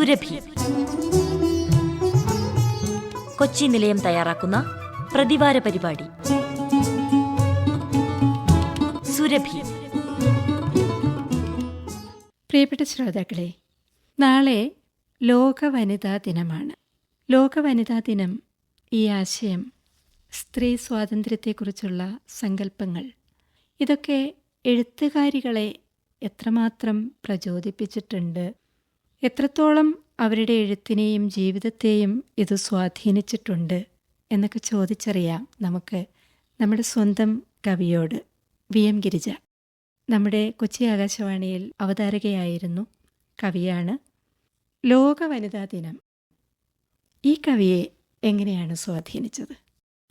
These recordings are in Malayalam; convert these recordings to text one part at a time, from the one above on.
സുരഭി. കൊച്ചി നിലയം തയ്യാറാക്കുന്ന പ്രതിവാര പരിപാടി. സുരഭി. പ്രിയപ്പെട്ട ശ്രോതാക്കളെ നാളെ ലോക വനിതാ ദിനമാണ്. ലോക വനിതാ ദിനം ഈ ആശയം സ്ത്രീ സ്വാതന്ത്ര്യത്തെക്കുറിച്ചുള്ള സങ്കല്പങ്ങൾ ഇതൊക്കെ എഴുത്തുകാരികളെ എത്രമാത്രം പ്രചോദിപ്പിച്ചിട്ടുണ്ട് എത്രത്തോളം അവരുടെ എഴുത്തിനെയും ജീവിതത്തെയും ഇത് സ്വാധീനിച്ചിട്ടുണ്ട് എന്നൊക്കെ ചോദിച്ചറിയാം നമുക്ക് നമ്മുടെ സ്വന്തം കവിയോട് വി എം ഗിരിജ. നമ്മുടെ കൊച്ചി ആകാശവാണിയിൽ അവതാരകയായിരുന്നു കവിയാണ്. ലോക വനിതാ ദിനം. ഈ കവിയെ എങ്ങനെയാണ് സ്വാധീനിച്ചത്?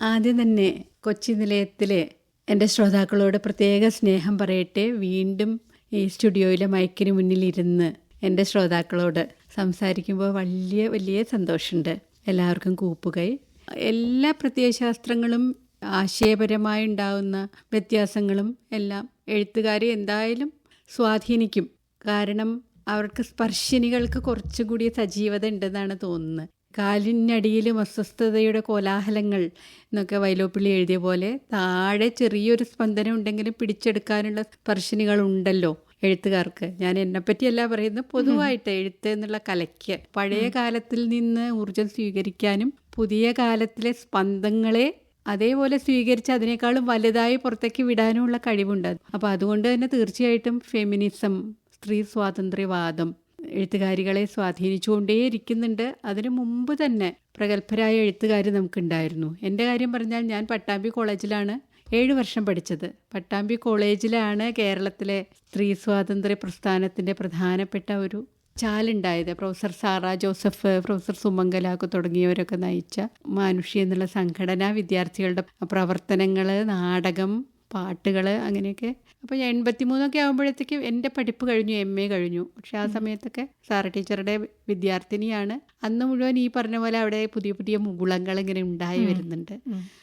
ആദ്യം തന്നെ കൊച്ചി നിലയത്തിലെ എന്റെ ശ്രോതാക്കളോട് പ്രത്യേക സ്നേഹം പറയട്ടെ. വീണ്ടും ഈ സ്റ്റുഡിയോയിലെ മൈക്കിന് മുന്നിലിരുന്ന് എന്റെ ശ്രോതാക്കളോട് സംസാരിക്കുമ്പോൾ വലിയ വലിയ സന്തോഷമുണ്ട്. എല്ലാവർക്കും കൂപ്പുകൈ. എല്ലാ പ്രത്യയശാസ്ത്രങ്ങളും ആശയപരമായി ഉണ്ടാകുന്ന വ്യത്യാസങ്ങളും എല്ലാം എഴുത്തുകാരെ എന്തായാലും സ്വാധീനിക്കും. കാരണം അവർക്ക് സ്പർശിനികൾക്ക് കുറച്ചുകൂടി സജീവത ഉണ്ടെന്നാണ് തോന്നുന്നത്. കാലിനടിയിലും അസ്വസ്ഥതയുടെ കോലാഹലങ്ങൾ എന്നൊക്കെ വൈലോപ്പിള്ളി എഴുതിയ പോലെ താഴെ ചെറിയൊരു സ്പന്ദനം ഉണ്ടെങ്കിലും പിടിച്ചെടുക്കാനുള്ള സ്പർശിനികൾ ഉണ്ടല്ലോ എഴുത്തുകാർക്ക്. ഞാൻ എന്നെ എന്നെപ്പറ്റിയല്ല പറയുന്നത്. പൊതുവായിട്ട് എഴുത്ത് എന്നുള്ള കലയ്ക്ക് പഴയ കാലത്തിൽ നിന്ന് ഊർജം സ്വീകരിക്കാനും പുതിയ കാലത്തിലെ സ്പന്ദങ്ങളെ അതേപോലെ സ്വീകരിച്ച് അതിനേക്കാളും വലുതായി പുറത്തേക്ക് വിടാനുമുള്ള കഴിവുണ്ട്. അപ്പോൾ അതുകൊണ്ട് തന്നെ തീർച്ചയായിട്ടും ഫെമിനിസം സ്ത്രീ സ്വാതന്ത്ര്യവാദം എഴുത്തുകാരികളെ സ്വാധീനിച്ചുകൊണ്ടേയിരിക്കുന്നുണ്ട്. അതിനു മുമ്പ് തന്നെ പ്രഗത്ഭരായ എഴുത്തുകാർ നമുക്കുണ്ടായിരുന്നു. എന്റെ കാര്യം പറഞ്ഞാൽ ഞാൻ പട്ടാമ്പി കോളേജിലാണ് ഏഴ് വർഷം പഠിച്ചത്. പട്ടാമ്പി കോളേജിലാണ് കേരളത്തിലെ സ്ത്രീ സ്വാതന്ത്ര്യ പ്രസ്ഥാനത്തിന്റെ പ്രധാനപ്പെട്ട ഒരു ചാലുണ്ടായത്. പ്രൊഫസർ സാറ ജോസഫ് പ്രൊഫസർ സുമംഗലാക്ക് തുടങ്ങിയവരൊക്കെ നയിച്ച മാനുഷി എന്നുള്ള സംഘടന വിദ്യാർത്ഥികളുടെ പ്രവർത്തനങ്ങൾ നാടകം പാട്ടുകൾ അങ്ങനെയൊക്കെ. അപ്പോൾ ഞാൻ എൺപത്തിമൂന്നൊക്കെ ആകുമ്പോഴത്തേക്കും എന്റെ പഠിപ്പ് കഴിഞ്ഞു എം എ കഴിഞ്ഞു. പക്ഷെ ആ സമയത്തൊക്കെ സാറ ടീച്ചറുടെ വിദ്യാർത്ഥിനിയാണ്. അന്ന് മുഴുവൻ ഈ പറഞ്ഞ പോലെ അവിടെ പുതിയ പുതിയ മുകുളങ്ങൾ ഇങ്ങനെ ഉണ്ടായി വരുന്നുണ്ട്.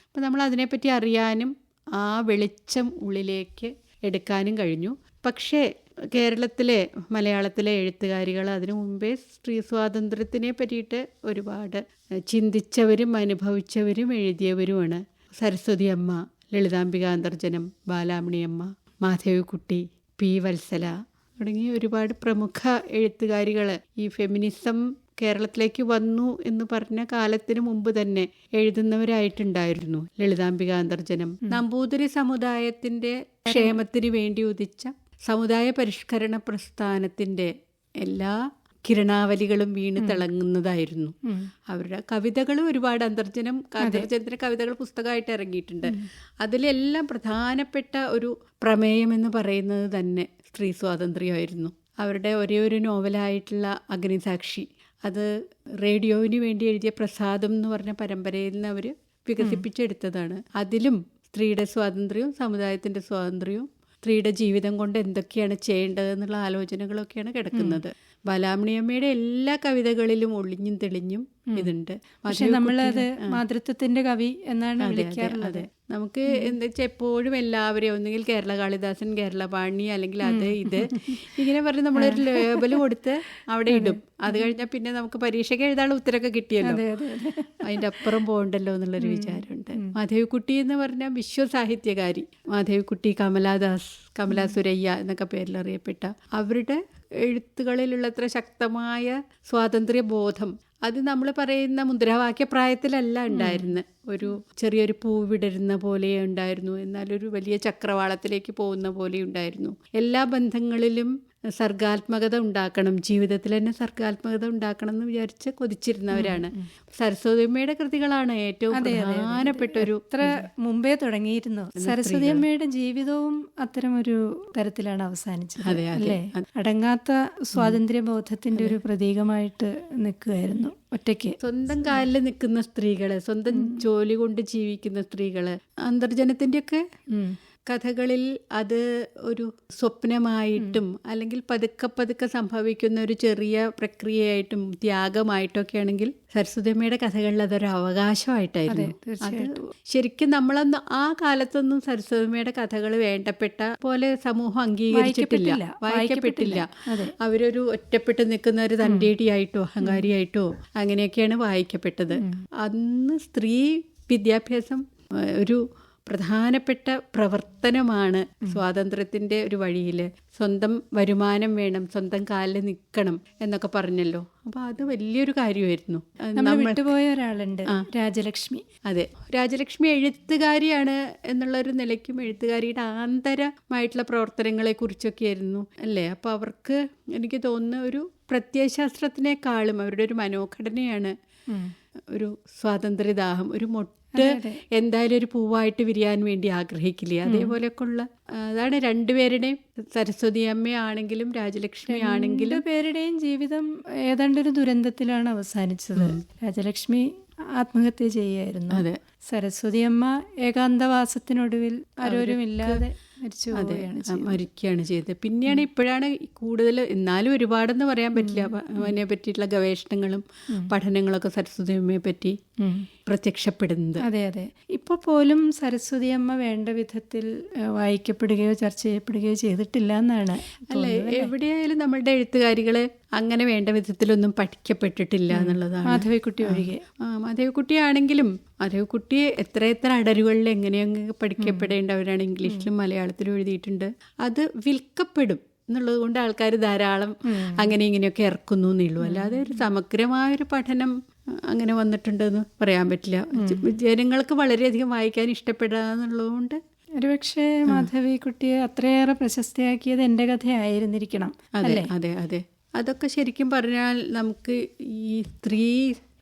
അപ്പോൾ നമ്മൾ അതിനെപ്പറ്റി അറിയാനും ആ വെളിച്ചം ഉള്ളിലേക്ക് എടുക്കാനും കഴിഞ്ഞു. പക്ഷേ കേരളത്തിലെ മലയാളത്തിലെ എഴുത്തുകാരികൾ അതിനു മുമ്പേ സ്ത്രീ സ്വാതന്ത്ര്യത്തിനെ പറ്റിയിട്ട് ഒരുപാട് ചിന്തിച്ചവരും അനുഭവിച്ചവരും എഴുതിയവരുമാണ്. സരസ്വതി അമ്മ ലളിതാംബിക അന്തർജനം ബാലാമണിയമ്മ മാധവിക്കുട്ടി പി വത്സല തുടങ്ങി ഒരുപാട് പ്രമുഖ എഴുത്തുകാരികൾ ഈ ഫെമിനിസം കേരളത്തിലേക്ക് വന്നു എന്ന് പറഞ്ഞ കാലത്തിന് മുമ്പ് തന്നെ എഴുതുന്നവരായിട്ടുണ്ടായിരുന്നു ലളിതാംബിക അന്തർജനം നമ്പൂതിരി സമുദായത്തിന്റെ ക്ഷേമത്തിന് വേണ്ടി ഉദിച്ച സമുദായ പരിഷ്കരണ പ്രസ്ഥാനത്തിന്റെ എല്ലാ കിരണാവലികളും വീണ് തിളങ്ങുന്നതായിരുന്നു. അവരുടെ കവിതകൾ ഒരുപാട് അന്തർജനം അന്തർജനത്തിന്റെ കവിതകൾ പുസ്തകമായിട്ട് ഇറങ്ങിയിട്ടുണ്ട്. അതിലെല്ലാം പ്രധാനപ്പെട്ട ഒരു പ്രമേയം എന്ന് പറയുന്നത് തന്നെ സ്ത്രീ സ്വാതന്ത്ര്യമായിരുന്നു. അവരുടെ ഒരേ ഒരു നോവലായിട്ടുള്ള അഗ്നിസാക്ഷി അത് റേഡിയോവിന് വേണ്ടി എഴുതിയ പ്രസാദം എന്ന് പറഞ്ഞ പരമ്പരയിൽ നിന്ന് അവർ വികസിപ്പിച്ചെടുത്തതാണ്. അതിലും സ്ത്രീയുടെ സ്വാതന്ത്ര്യവും സമുദായത്തിന്റെ സ്വാതന്ത്ര്യവും സ്ത്രീയുടെ ജീവിതം കൊണ്ട് എന്തൊക്കെയാണ് ചെയ്യേണ്ടതെന്നുള്ള ആലോചനകളൊക്കെയാണ് കിടക്കുന്നത്. ബാലാമണിയമ്മയുടെ എല്ലാ കവിതകളിലും ഒളിഞ്ഞും തെളിഞ്ഞും ഇതുണ്ട്. പക്ഷെ നമ്മളത് മാതൃത്വത്തിന്റെ കവി എന്നാണ് വിളിക്കാറുള്ളത്. നമുക്ക് എന്താ വെച്ചാൽ എപ്പോഴും എല്ലാവരെയും ഒന്നുകിൽ കേരള കാളിദാസൻ കേരള പാണി അല്ലെങ്കിൽ അത് ഇത് ഇങ്ങനെ പറഞ്ഞ് നമ്മളൊരു ലേബൽ കൊടുത്ത് അവിടെ ഇടും. അത് കഴിഞ്ഞാൽ പിന്നെ നമുക്ക് പരീക്ഷയ്ക്ക് എഴുതാനുള്ള ഉത്തരമൊക്കെ കിട്ടിയല്ലോ. അതെ അതെ അതെ. അതിന്റെ അപ്പുറം പോകണ്ടല്ലോ എന്നുള്ളൊരു വിചാരമുണ്ട്. മാധവിക്കുട്ടി എന്ന് പറഞ്ഞാൽ വിശ്വസാഹിത്യകാരി മാധവിക്കുട്ടി കമലാദാസ് കമലാ സുരയ്യ എന്നൊക്കെ പേരിൽ അറിയപ്പെട്ട അവരുടെ എഴുത്തുകളിലുള്ളത്ര ശക്തമായ സ്വാതന്ത്ര്യ ബോധം അത് നമ്മൾ പറയുന്ന മുദ്രാവാക്യ പ്രായത്തിലല്ല ഉണ്ടായിരുന്നത് ഒരു ചെറിയൊരു പൂവിടരുന്ന പോലെ ഉണ്ടായിരുന്നു. എന്നാൽ ഒരു വലിയ ചക്രവാളത്തിലേക്ക് പോകുന്ന പോലെ ഉണ്ടായിരുന്നു. എല്ലാ ബന്ധങ്ങളിലും സർഗാത്മകത ഉണ്ടാക്കണം. ജീവിതത്തിൽ തന്നെ സർഗാത്മകത ഉണ്ടാക്കണം എന്ന് വിചാരിച്ച് കൊതിച്ചിരുന്നവരാണ്. സരസ്വതിയമ്മയുടെ കൃതികളാണ് ഏറ്റവും പ്രധാനപ്പെട്ട ഒരു ഇത്ര മുമ്പേ തുടങ്ങിയിരുന്നു. സരസ്വതി അമ്മയുടെ ജീവിതവും അത്തരമൊരു തരത്തിലാണ് അവസാനിച്ചത്. അല്ലേ? അടങ്ങാത്ത സ്വാതന്ത്ര്യ ബോധത്തിന്റെ ഒരു പ്രതീകമായിട്ട് നിൽക്കുകയായിരുന്നു ഒറ്റയ്ക്ക്. സ്വന്തം കാലിൽ നിൽക്കുന്ന സ്ത്രീകൾ സ്വന്തം ജോലി കൊണ്ട് ജീവിക്കുന്ന സ്ത്രീകൾ അന്തർജനത്തിന്റെയൊക്കെ ഉം. കഥകളിൽ അത് ഒരു സ്വപ്നമായിട്ടും അല്ലെങ്കിൽ പതുക്കെ പതുക്കെ സംഭവിക്കുന്ന ഒരു ചെറിയ പ്രക്രിയയായിട്ടും ത്യാഗമായിട്ടൊക്കെ ആണെങ്കിൽ സരസ്വതിയമ്മയുടെ കഥകളിൽ അതൊരു അവകാശമായിട്ടായിരുന്നു. അത് ശരിക്കും നമ്മളന്ന് ആ കാലത്തൊന്നും സരസ്വതിയമ്മയുടെ കഥകൾ വേണ്ടപ്പെട്ട പോലെ സമൂഹം അംഗീകരിച്ചിട്ടില്ല. വായിക്കപ്പെട്ടില്ല. അവരൊരു ഒറ്റപ്പെട്ട് നിൽക്കുന്ന ഒരു തണ്ടേടിയായിട്ടോ അഹങ്കാരിയായിട്ടോ അങ്ങനെയൊക്കെയാണ് വായിക്കപ്പെട്ടത്. അന്ന് സ്ത്രീ വിദ്യാഭ്യാസം ഒരു പ്രധാനപ്പെട്ട പ്രവർത്തനമാണ് സ്വാതന്ത്ര്യത്തിന്റെ ഒരു വഴിയിൽ സ്വന്തം വരുമാനം വേണം സ്വന്തം കാലിൽ നിൽക്കണം എന്നൊക്കെ പറഞ്ഞല്ലോ. അപ്പൊ അത് വലിയൊരു കാര്യമായിരുന്നു. നമ്മൾ വിട്ടുപോയ ഒരാളുണ്ട് രാജലക്ഷ്മി. അതെ. രാജലക്ഷ്മി എഴുത്തുകാരിയാണ് എന്നുള്ള ഒരു നിലയ്ക്കും എഴുത്തുകാരിയുടെ ആന്തരമായിട്ടുള്ള പ്രവർത്തനങ്ങളെ കുറിച്ചൊക്കെ ആയിരുന്നു അല്ലേ? അപ്പൊ അവർക്ക് എനിക്ക് തോന്നുന്ന ഒരു പ്രത്യയശാസ്ത്രത്തിനേക്കാളും അവരുടെ ഒരു മനോഘടനയാണ് ഒരു സ്വാതന്ത്ര്യദാഹം ഒരു മൊട്ട് എന്തായാലും ഒരു പൂവായിട്ട് വിരിയാൻ വേണ്ടി ആഗ്രഹിക്കില്ലേ? അതേപോലൊക്കെ ഉള്ള ആ, അതാണ് രണ്ടുപേരുടെയും സരസ്വതി അമ്മയാണെങ്കിലും രാജലക്ഷ്മി ആണെങ്കിലും. പേരുടെയും ജീവിതം ഏതാണ്ട് ഒരു ദുരന്തത്തിലാണ് അവസാനിച്ചത്. രാജലക്ഷ്മി ആത്മഹത്യ ചെയ്യായിരുന്നു. അതെ. സരസ്വതി അമ്മ ഏകാന്തവാസത്തിനൊടുവിൽ ആരോരുമില്ലാതെ മരിക്കുകയാണ് ചെയ്തത്. പിന്നെയാണ് ഇപ്പോഴാണ് കൂടുതൽ എന്നാലും ഒരുപാടെന്ന് പറയാൻ പറ്റില്ല. അതിനെ പറ്റിയിട്ടുള്ള ഗവേഷണങ്ങളും പഠനങ്ങളൊക്കെ സരസ്വതി അമ്മയെ പറ്റി. പ്രത്യക്ഷപ്പെടുന്നത്. അതെ അതെ. ഇപ്പൊ പോലും സരസ്വതി അമ്മ വേണ്ട വിധത്തിൽ വായിക്കപ്പെടുകയോ ചർച്ച ചെയ്യപ്പെടുകയോ ചെയ്തിട്ടില്ല എന്നാണ് അല്ലെ? എവിടെയായാലും നമ്മളുടെ എഴുത്തുകാരികൾ അങ്ങനെ വേണ്ട വിധത്തിലൊന്നും പഠിക്കപ്പെട്ടിട്ടില്ല എന്നുള്ളതാണ്. മാധവിക്കുട്ടി ഒഴികെ. മാധവക്കുട്ടിയാണെങ്കിലും മാധവിക്കുട്ടി എത്ര എത്ര അടരുകളിൽ എങ്ങനെയൊക്കെ പഠിക്കപ്പെടേണ്ടവരാണ് ഇംഗ്ലീഷിലും മലയാളത്തിലും എഴുതിയിട്ടുണ്ട്. അത് വിൽക്കപ്പെടും എന്നുള്ളത് കൊണ്ട് ആൾക്കാർ ധാരാളം അങ്ങനെ ഇങ്ങനെയൊക്കെ ഇറക്കുന്നു എന്നുള്ളൂ. അല്ലാതെ ഒരു സമഗ്രമായൊരു പഠനം അങ്ങനെ വന്നിട്ടുണ്ടെന്ന് പറയാൻ പറ്റില്ല. ജനങ്ങൾക്ക് വളരെയധികം വായിക്കാൻ ഇഷ്ടപ്പെടാന്നുള്ളതുകൊണ്ട് ഒരുപക്ഷെ മാധവി കുട്ടിയെ അത്രയേറെ പ്രശസ്തിയാക്കിയത് എന്റെ കഥയായിരുന്നിരിക്കണം അതെ അതെ അതെ. അതൊക്കെ ശരിക്കും പറഞ്ഞാൽ നമുക്ക് ഈ സ്ത്രീ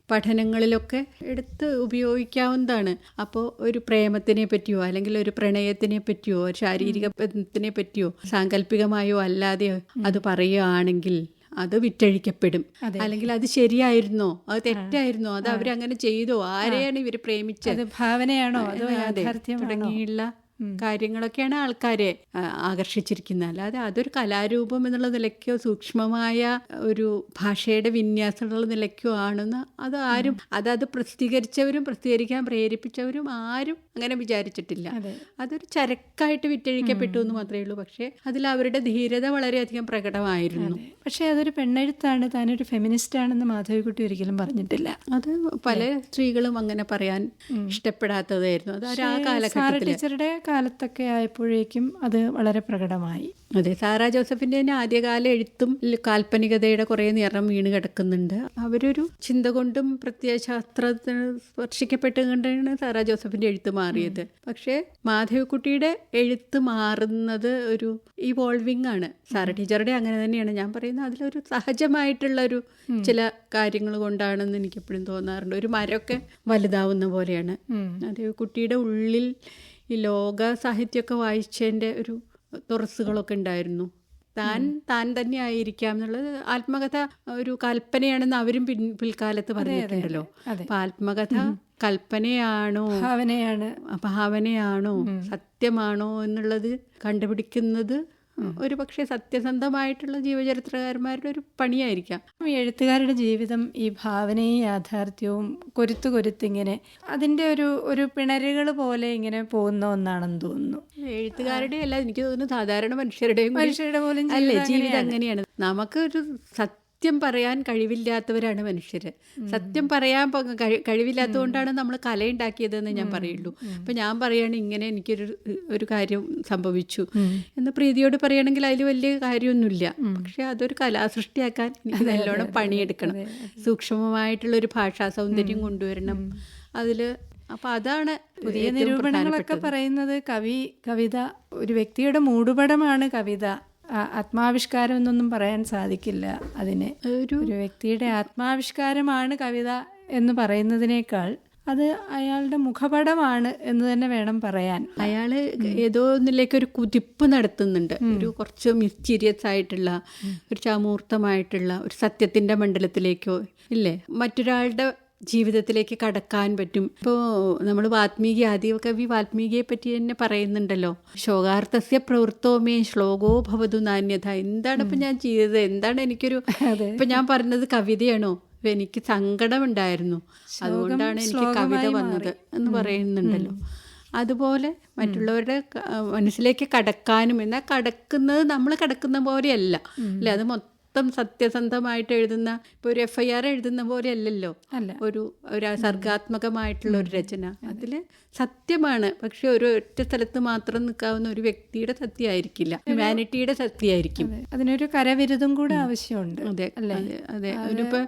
പഠനങ്ങളിലൊക്കെ എടുത്ത് ഉപയോഗിക്കാവുന്നതാണ്. അപ്പോൾ ഒരു പ്രേമത്തിനെ പറ്റിയോ അല്ലെങ്കിൽ ഒരു പ്രണയത്തിനെ പറ്റിയോ ഒരു ശാരീരിക ബന്ധത്തിനെ പറ്റിയോ സാങ്കല്പികമായോ അല്ലാതെയോ അത് പറയുകയാണെങ്കിൽ അത് വിറ്റഴിക്കപ്പെടും. അല്ലെങ്കിൽ അത് ശരിയായിരുന്നോ? അത് തെറ്റായിരുന്നോ? അത് അവരങ്ങനെ ചെയ്തോ? ആരെയാണ് ഇവർ പ്രേമിച്ചത്? ഭാവനയാണോ? അതോ അതെ, തുടങ്ങിയുള്ള കാര്യങ്ങളൊക്കെയാണ് ആൾക്കാരെ ആകർഷിച്ചിരിക്കുന്നത്. അല്ലാതെ അതൊരു കലാരൂപം എന്നുള്ള നിലയ്ക്കോ സൂക്ഷ്മമായ ഒരു ഭാഷയുടെ വിന്യാസം എന്നുള്ള നിലയ്ക്കോ ആണെന്ന് അത് ആരും അതത് പ്രസിദ്ധീകരിച്ചവരും പ്രസിദ്ധീകരിക്കാൻ പ്രേരിപ്പിച്ചവരും ആരും അങ്ങനെ വിചാരിച്ചിട്ടില്ല. അതൊരു ചരക്കായിട്ട് വിറ്റഴിക്കപ്പെട്ടു എന്ന് മാത്രമേ ഉള്ളൂ. പക്ഷേ അതിൽ അവരുടെ ധീരത വളരെയധികം പ്രകടമായിരുന്നു. പക്ഷേ അതൊരു പെണ്ണെഴുത്താണ് താനൊരു ഫെമിനിസ്റ്റ് ആണെന്ന് മാധവിക്കുട്ടി ഒരിക്കലും പറഞ്ഞിട്ടില്ല. അത് പല സ്ത്രീകളും അങ്ങനെ പറയാൻ ഇഷ്ടപ്പെടാത്തതായിരുന്നു. അത് ആ കാലഘട്ടത്തിൽ ടീച്ചറുടെ കാലത്തൊക്കെ ആയപ്പോഴേക്കും അത് വളരെ പ്രകടമായി. അതെ സാറാ ജോസഫിന്റെ തന്നെ ആദ്യകാല എഴുത്തും കാൽപ്പനികതയുടെ കുറേ നിറം വീണ് കിടക്കുന്നുണ്ട്. അവരൊരു ചിന്ത കൊണ്ടും പ്രത്യയശാസ്ത്രത്തിന് സ്പർശിക്കപ്പെട്ടുകൊണ്ടാണ് സാറാ ജോസഫിന്റെ എഴുത്ത് മാറിയത്. പക്ഷേ മാധവിക്കുട്ടിയുടെ എഴുത്ത് മാറുന്നത് ഒരു ഇവോൾവിംഗ് ആണ്. സാറ ടീച്ചറുടെ അങ്ങനെ തന്നെയാണ്. ഞാൻ പറയുന്നത് അതിലൊരു സഹജമായിട്ടുള്ള ഒരു ചില കാര്യങ്ങൾ കൊണ്ടാണെന്ന് എനിക്കെപ്പോഴും തോന്നാറുണ്ട്. ഒരു മരമൊക്കെ വലുതാവുന്ന പോലെയാണ്. അത് കുട്ടിയുടെ ഉള്ളിൽ ഈ ലോക സാഹിത്യമൊക്കെ വായിച്ചതിന്റെ ഒരു തുറസ്സുകളൊക്കെ ഉണ്ടായിരുന്നു. താൻ താൻ തന്നെ ആയിരിക്കാം എന്നുള്ളത് ആത്മകഥ ഒരു കൽപ്പനയാണെന്ന് അവരും പിൻ പിൽക്കാലത്ത് പറഞ്ഞിട്ടുണ്ടല്ലോ. അപ്പൊ ആത്മകഥ കൽപ്പനയാണോ? ഭാവനയാണ്. ഭാവനയാണോ? സത്യമാണോ എന്നുള്ളത് കണ്ടുപിടിക്കുന്നത് ഒരു പക്ഷേ സത്യസന്ധമായിട്ടുള്ള ജീവചരിത്രകാരന്മാരുടെ ഒരു പണിയായിരിക്കാം. ഈ എഴുത്തുകാരുടെ ജീവിതം ഈ ഭാവനയും യാഥാർത്ഥ്യവും കൊരുത്തു കൊരുത്തിങ്ങനെ അതിന്റെ ഒരു ഒരു പിണരുകൾ പോലെ ഇങ്ങനെ പോകുന്ന ഒന്നാണെന്ന് തോന്നുന്നു. എഴുത്തുകാരുടെ അല്ല എനിക്ക് തോന്നുന്നു സാധാരണ മനുഷ്യരുടെയും മനുഷ്യരുടെ പോലും അല്ലേ ജീവിതം അങ്ങനെയാണ്. നമുക്ക് ഒരു സത്യം പറയാൻ കഴിവില്ലാത്തവരാണ് മനുഷ്യർ സത്യം പറയാൻ കഴിവില്ലാത്തതുകൊണ്ടാണ് നമ്മൾ കലയുണ്ടാക്കിയതെന്ന് ഞാൻ പറയുള്ളൂ. അപ്പൊ ഞാൻ പറയുകയാണ് ഇങ്ങനെ എനിക്കൊരു ഒരു കാര്യം സംഭവിച്ചു. എന്ന് പ്രീതിയോട് പറയുകയാണെങ്കിൽ അതിൽ വലിയ കാര്യമൊന്നുമില്ല. പക്ഷെ അതൊരു കലാസൃഷ്ടിയാക്കാൻ എനിക്ക് നല്ലോണം പണിയെടുക്കണം. സൂക്ഷ്മമായിട്ടുള്ള ഒരു ഭാഷാ സൗന്ദര്യം കൊണ്ടുവരണം. അതിൽ അപ്പൊ അതാണ് പുതിയ നിരൂപണങ്ങളൊക്കെ പറയുന്നത് കവി കവിത ഒരു വ്യക്തിയുടെ മൂടുപടമാണ് കവിത. ആത്മാവിഷ്കാരം എന്നൊന്നും പറയാൻ സാധിക്കില്ല അതിന്. ഒരു ഒരു വ്യക്തിയുടെ ആത്മാവിഷ്കാരമാണ് കവിത എന്ന് പറയുന്നതിനേക്കാൾ അത് അയാളുടെ മുഖപടമാണ് എന്ന് തന്നെ വേണം പറയാൻ. അയാൾ ഏതോ ഒന്നിലേക്ക് ഒരു കുതിപ്പ് നടത്തുന്നുണ്ട്. ഒരു കുറച്ച് മിസ്റ്റീരിയസ് ആയിട്ടുള്ള ഒരു ചാമൂർത്തമായിട്ടുള്ള ഒരു സത്യത്തിന്റെ മണ്ഡലത്തിലേക്കോ ഇല്ലേ? മറ്റൊരാളുടെ ജീവിതത്തിലേക്ക് കടക്കാൻ പറ്റും. ഇപ്പോൾ നമ്മൾ വാത്മീകി ആദ്യ ആദികവി വാത്മീകിയെ പറ്റി തന്നെ പറയുന്നുണ്ടല്ലോ. ശോകാർത്ഥസ്യ പ്രവൃത്തോമേ ശ്ലോകോ ഭവതു നാന്യത എന്താണ് ഇപ്പം ഞാൻ ചെയ്തത്? എന്താണ് എനിക്കൊരു ഇപ്പം ഞാൻ പറഞ്ഞത് കവിതയാണോ? എനിക്ക് സങ്കടമുണ്ടായിരുന്നു. അതുകൊണ്ടാണ് എനിക്ക് കവിത വന്നത് എന്ന് പറയുന്നുണ്ടല്ലോ. അതുപോലെ മറ്റുള്ളവരുടെ മനസ്സിലേക്ക് കടക്കാനും എന്നാൽ കടക്കുന്നത് നമ്മൾ കടക്കുന്ന പോലെയല്ല. അല്ലെ? അത് മൊത്തം സത്യസന്ധമായിട്ട് എഴുതുന്ന ഇപ്പോൾ ഒരു എഫ് ഐ ആർ എഴുതുന്ന പോലെ അല്ലല്ലോ. അല്ല. ഒരു ഒരു സർഗാത്മകമായിട്ടുള്ള ഒരു രചന. അതിൽ സത്യമാണ്. പക്ഷെ ഒരു ഒറ്റ സ്ഥലത്ത് മാത്രം നിൽക്കാവുന്ന ഒരു വ്യക്തിയുടെ സത്യമായിരിക്കില്ല. ഹ്യൂമാനിറ്റിയുടെ സത്യമായിരിക്കും. അതെ. അതിനൊരു കരവിരുതും കൂടെ ആവശ്യമുണ്ട്. അതെ അതെ അതെ. അതിനിപ്പോൾ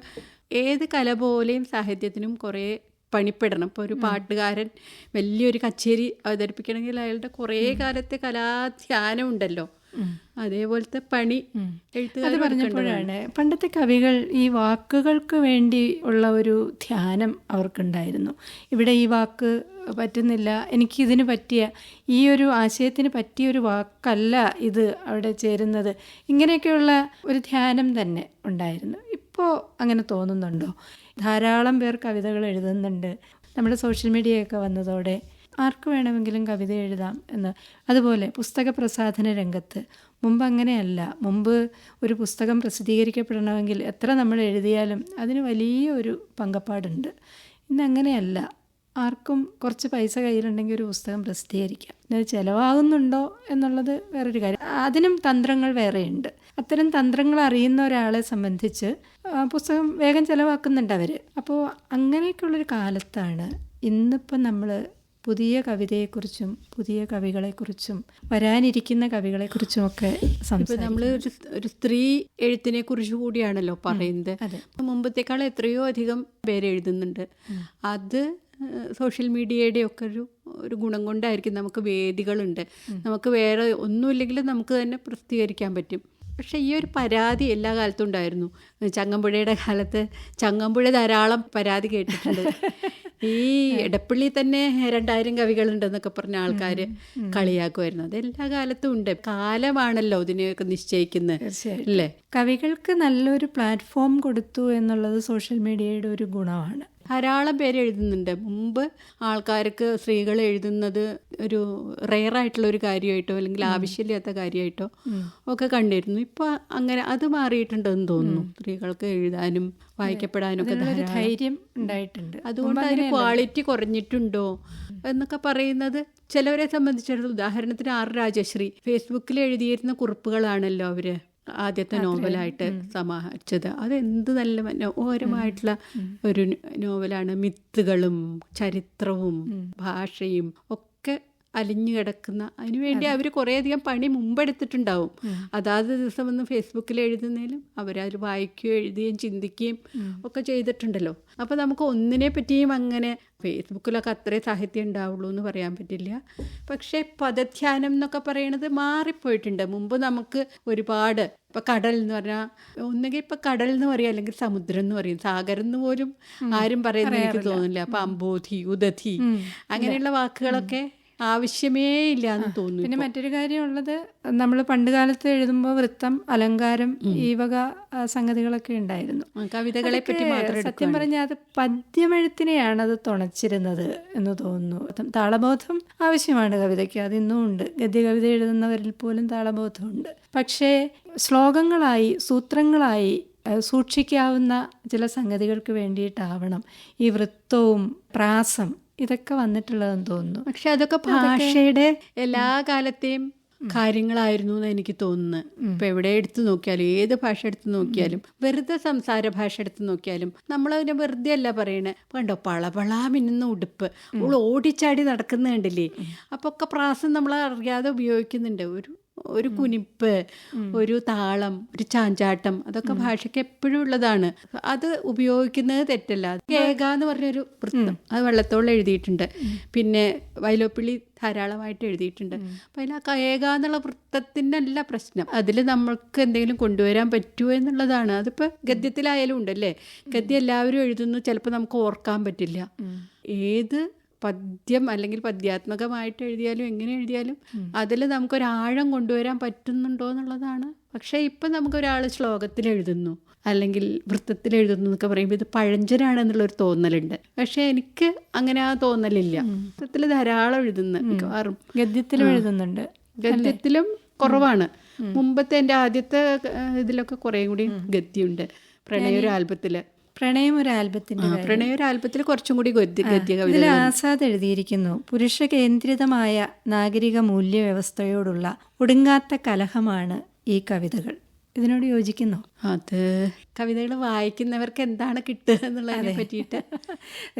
ഏത് കല പോലെയും സാഹിത്യത്തിനും കുറേ പണിപ്പെടണം. ഇപ്പോൾ ഒരു പാട്ടുകാരൻ വലിയൊരു കച്ചേരി അവതരിപ്പിക്കണമെങ്കിൽ അയാളുടെ കുറേ കാലത്തെ കലാധ്യാനം ഉണ്ടല്ലോ അതേപോലത്തെ പണി അത് എഴുത്തുകാർ പറഞ്ഞപ്പോഴാണ് പണ്ടത്തെ കവികൾ ഈ വാക്കുകൾക്ക് വേണ്ടി ഉള്ള ഒരു ധ്യാനം അവർക്കുണ്ടായിരുന്നു. ഇവിടെ ഈ വാക്ക് പറ്റുന്നില്ല. എനിക്ക് ഇതിന് പറ്റിയ ഈ ഒരു ആശയത്തിന് പറ്റിയ ഒരു വാക്കല്ല ഇത് അവിടെ ചേരുന്നത്. ഇങ്ങനെയൊക്കെയുള്ള ഒരു ധ്യാനം തന്നെ ഉണ്ടായിരുന്നു. ഇപ്പോൾ അങ്ങനെ തോന്നുന്നുണ്ടോ? ധാരാളം പേർ കവിതകൾ എഴുതുന്നുണ്ട്. നമ്മുടെ സോഷ്യൽ മീഡിയയൊക്കെ വന്നതോടെ ആർക്ക് വേണമെങ്കിലും കവിത എഴുതാം എന്ന്. അതുപോലെ പുസ്തക പ്രസാധന രംഗത്ത്. മുമ്പ് അങ്ങനെയല്ല. മുമ്പ് ഒരു പുസ്തകം പ്രസിദ്ധീകരിക്കപ്പെടണമെങ്കിൽ എത്ര നമ്മൾ എഴുതിയാലും അതിന് വലിയ ഒരു പങ്കപ്പാടുണ്ട്. ഇന്ന് അങ്ങനെയല്ല. ആർക്കും കുറച്ച് പൈസ കയ്യിലുണ്ടെങ്കിൽ ഒരു പുസ്തകം പ്രസിദ്ധീകരിക്കാം. അത് ചിലവാകുന്നുണ്ടോ എന്നുള്ളത് വേറൊരു കാര്യം. അതിനും തന്ത്രങ്ങൾ വേറെയുണ്ട്. അത്തരം തന്ത്രങ്ങൾ അറിയുന്ന ഒരാളെ സംബന്ധിച്ച് പുസ്തകം വേഗം ചിലവാക്കുന്നുണ്ട് അവർ അപ്പോൾ അങ്ങനെയൊക്കെയുള്ളൊരു കാലത്താണ് ഇന്നിപ്പം നമ്മൾ പുതിയ കവിതയെക്കുറിച്ചും പുതിയ കവികളെക്കുറിച്ചും വരാനിരിക്കുന്ന കവികളെക്കുറിച്ചുമൊക്കെ സംസാരിക്കും നമ്മൾ ഒരു ഒരു സ്ത്രീ എഴുത്തിനെ കുറിച്ച് കൂടിയാണല്ലോ പറയുന്നത്. മുമ്പത്തേക്കാൾ എത്രയോ അധികം പേര് എഴുതുന്നുണ്ട്. അത് സോഷ്യൽ മീഡിയയുടെ ഒക്കെ ഒരു ഒരു ഗുണം കൊണ്ടായിരിക്കും നമുക്ക് വേദികളുണ്ട്. നമുക്ക് വേറെ ഒന്നുമില്ലെങ്കിലും നമുക്ക് തന്നെ പ്രസിദ്ധീകരിക്കാൻ പറ്റും. പക്ഷേ ഈ ഒരു പരാതി എല്ലാ കാലത്തും ഉണ്ടായിരുന്നു. ചങ്ങമ്പുഴയുടെ കാലത്ത് ചങ്ങമ്പുഴ ധാരാളം പരാതി കേട്ടിട്ടുണ്ട്. ഈ ഇടപ്പള്ളി തന്നെ രണ്ടായിരം കവികളുണ്ടെന്നൊക്കെ പറഞ്ഞ ആൾക്കാർ കളിയാക്കുമായിരുന്നു അത് എല്ലാ കാലത്തും ഉണ്ട്. കാലമാണല്ലോ ഇതിനെയൊക്കെ നിശ്ചയിക്കുന്നത് അല്ലേ? കവികൾക്ക് നല്ലൊരു പ്ലാറ്റ്ഫോം കൊടുത്തു എന്നുള്ളത് സോഷ്യൽ മീഡിയയുടെ ഒരു ഗുണമാണ്. ധാരാളം പേര് എഴുതുന്നുണ്ട്. മുമ്പ് ആൾക്കാർക്ക് സ്ത്രീകൾ എഴുതുന്നത് ഒരു റെയറായിട്ടുള്ള ഒരു കാര്യമായിട്ടോ അല്ലെങ്കിൽ ആവശ്യമില്ലാത്ത കാര്യമായിട്ടോ ഒക്കെ കണ്ടിരുന്നു. ഇപ്പോൾ അങ്ങനെ അത് മാറിയിട്ടുണ്ടെന്ന് തോന്നുന്നു. സ്ത്രീകൾക്ക് എഴുതാനും വായിക്കപ്പെടാനും ഒക്കെ ധൈര്യം ഉണ്ടായിട്ടുണ്ട്. അതുകൊണ്ട് അതിന് ക്വാളിറ്റി കുറഞ്ഞിട്ടുണ്ടോ എന്നൊക്കെ പറയുന്നത് ചിലവരെ സംബന്ധിച്ചിടത്തോളം ഉദാഹരണത്തിന് ആർ രാജശ്രീ ഫേസ്ബുക്കിൽ എഴുതിയിരുന്ന കുറിപ്പുകളാണല്ലോ അവർ ആദ്യത്തെ നോവലായിട്ട് സമാഹരിച്ചത്. അതെന്ത് നല്ല മനോഹരമായിട്ടുള്ള ഒരു നോവലാണ് മിത്തുകളും ചരിത്രവും ഭാഷയും ഒക്കെ അലിഞ്ഞു കിടക്കുന്ന. അതിനുവേണ്ടി അവർ കുറേയധികം പണി മുമ്പെടുത്തിട്ടുണ്ടാവും. അതാത് ദിവസം വന്ന് ഫേസ്ബുക്കിൽ എഴുതുന്നതിലും അവരത് വായിക്കുകയും എഴുതുകയും ചിന്തിക്കുകയും ഒക്കെ ചെയ്തിട്ടുണ്ടല്ലോ. അപ്പോൾ നമുക്ക് ഒന്നിനെ പറ്റിയും അങ്ങനെ ഫേസ്ബുക്കിലൊക്കെ അത്രേ സാഹിത്യം ഉണ്ടാവുള്ളൂ എന്ന് പറയാൻ പറ്റില്ല. പക്ഷേ പദധ്യാനം എന്നൊക്കെ പറയണത് മാറിപ്പോയിട്ടുണ്ട്. മുമ്പ് നമുക്ക് ഒരുപാട് ഇപ്പം കടൽ എന്ന് പറഞ്ഞാൽ ഒന്നുകിൽ ഇപ്പം കടൽ എന്ന് പറയും അല്ലെങ്കിൽ സമുദ്രം എന്ന് പറയും. സാഗരം എന്ന് പോലും ആരും പറയുന്നത് തോന്നില്ല അപ്പം അമ്പോധി ഉദധി അങ്ങനെയുള്ള വാക്കുകളൊക്കെ ആവശ്യമേ ഇല്ല എന്ന് തോന്നുന്നു പിന്നെ മറ്റൊരു കാര്യമുള്ളത് നമ്മൾ പണ്ട് കാലത്ത് എഴുതുമ്പോൾ വൃത്തം അലങ്കാരം ഈ വക സംഗതികളൊക്കെ ഉണ്ടായിരുന്നു. കവിതകളെ പറ്റി മാത്രം സത്യം പറഞ്ഞാൽ അത് പദ്യമെഴുത്തിനെയാണ് അത് തുണച്ചിരുന്നത് എന്ന് തോന്നുന്നു. താളബോധം ആവശ്യമാണ് കവിതയ്ക്ക് അതിന്നും ഉണ്ട്. ഗദ്യ കവിത എഴുതുന്നവരിൽ പോലും താളബോധമുണ്ട്. പക്ഷേ ശ്ലോകങ്ങളായി സൂത്രങ്ങളായി സൂക്ഷിക്കാവുന്ന ചില സംഗതികൾക്ക് വേണ്ടിയിട്ടാവണം ഈ വൃത്തവും പ്രാസം ഇതൊക്കെ വന്നിട്ടുള്ളതെന്ന് തോന്നുന്നു. പക്ഷെ അതൊക്കെ ഭാഷയുടെ എല്ലാ കാലത്തെയും കാര്യങ്ങളായിരുന്നു എന്ന് എനിക്ക് തോന്നുന്നത് ഇപ്പൊ എവിടെ എടുത്തു നോക്കിയാലും ഏത് ഭാഷ എടുത്തു നോക്കിയാലും വെറുതെ സംസാര ഭാഷ എടുത്തു നോക്കിയാലും നമ്മളതിനെ വെറുതെ അല്ല പറയണേ. കണ്ടോ പളപളാ മിന്നുന്ന ഉടുപ്പ്. അവൾ ഓടിച്ചാടി നടക്കുന്ന കണ്ടില്ലേ? അപ്പൊ ഒക്കെ പ്രാസം നമ്മൾ അറിയാതെ ഉപയോഗിക്കുന്നുണ്ട്. ഒരു ഒരു കുനിപ്പ് ഒരു താളം ഒരു ചാഞ്ചാട്ടം അതൊക്കെ ഭാഷയ്ക്ക് എപ്പോഴും ഉള്ളതാണ്. അത് ഉപയോഗിക്കുന്നത് തെറ്റല്ല. കേക എന്ന് പറഞ്ഞൊരു വൃത്തം. അത് വെള്ളത്തോളം എഴുതിയിട്ടുണ്ട്. പിന്നെ വൈലോപ്പിള്ളി ധാരാളമായിട്ട് എഴുതിയിട്ടുണ്ട്. അപ്പം അതിൽ ആ കയേക എന്നുള്ള വൃത്തത്തിനല്ല പ്രശ്നം. അതിൽ നമ്മൾക്ക് എന്തെങ്കിലും കൊണ്ടുവരാൻ പറ്റുമോ എന്നുള്ളതാണ്. അതിപ്പോൾ ഗദ്യത്തിലായാലും ഉണ്ടല്ലേ? ഗദ്യം എല്ലാവരും എഴുതുന്നു ചിലപ്പോൾ നമുക്ക് ഓർക്കാൻ പറ്റില്ല. ഏത് പദ്യം അല്ലെങ്കിൽ പദ്യാത്മകമായിട്ട് എഴുതിയാലും എങ്ങനെ എഴുതിയാലും അതിൽ നമുക്കൊരാഴം കൊണ്ടുവരാൻ പറ്റുന്നുണ്ടോ എന്നുള്ളതാണ്. പക്ഷേ ഇപ്പം നമുക്കൊരാൾ ശ്ലോകത്തിൽ എഴുതുന്നു അല്ലെങ്കിൽ വൃത്തത്തിൽ എഴുതുന്നു എന്നൊക്കെ പറയുമ്പോൾ ഇത് പഴഞ്ചനാണെന്നുള്ളൊരു തോന്നലുണ്ട്. പക്ഷെ എനിക്ക് അങ്ങനെ ആ തോന്നലില്ല. വൃത്തത്തിൽ ധാരാളം എഴുതുന്നു മിക്കവാറും. ഗദ്യത്തിലും എഴുതുന്നുണ്ട്. ഗദ്യത്തിലും കുറവാണ്. മുമ്പത്തെ എന്റെ ആദ്യത്തെ ഇതിലൊക്കെ കുറേ കൂടി ഗദ്യമുണ്ട് പ്രണയൊരു ആൽബത്തിൽ പ്രണയം ഒരു ആൽബത്തിന്റെ പ്രണയം ഒരു ആൽബത്തിൽ കുറച്ചും കൂടി ഇതിൽ ആസാദ് എഴുതിയിരിക്കുന്നു. പുരുഷ കേന്ദ്രിതമായ നാഗരിക മൂല്യവ്യവസ്ഥയോടുള്ള ഒടുങ്ങാത്ത കലഹമാണ് ഈ കവിതകൾ. ഇതിനോട് യോജിക്കുന്നു? അത് കവിതകൾ വായിക്കുന്നവർക്ക് എന്താണ് കിട്ടുക എന്നുള്ളതിനെ പറ്റിയിട്ട്.